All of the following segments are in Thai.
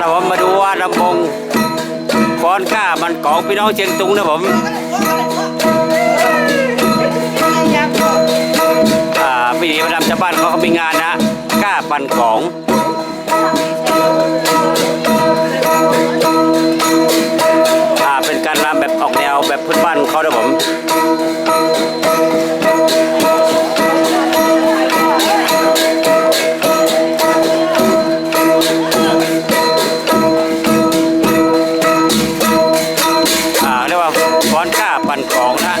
เราผมมาดูว่าลำวงฟ้อนก้ามันของพี่น้องเชียงตุงนะผมอ่าปีนี้ประจำชาวบ้านเขาก็มีงานนะก้าปันของอ่าเป็นการรำแบบออกแนวแบบพื้นบ้านเขานะผม ของนะ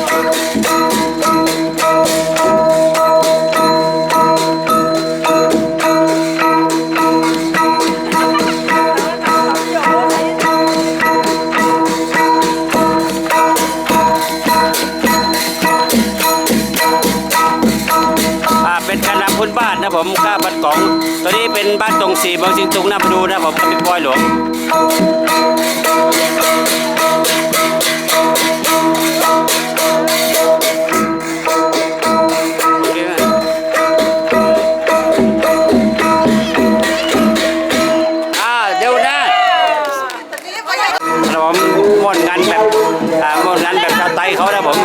อ่าเป็นการนำพื้นบ้านนะผมก้าปันของตัวนี้เป็นบ้านตรงสีบางสิงตุงนะมาดูนะผมเป็นปอยหลวง งานแบบโมงานแบบชาวไตเขานะผม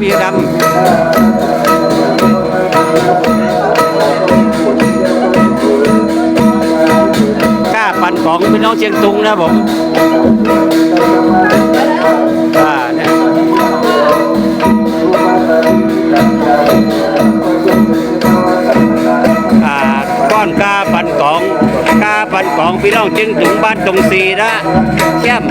พีดำก้าปันของพี่น้องเชียงตุงนะผมอ่าเนี่ยอ่าก้อนกาปันของกาปันของพี่น้องเชียงตุงบ้านตรงสีนะแช่ม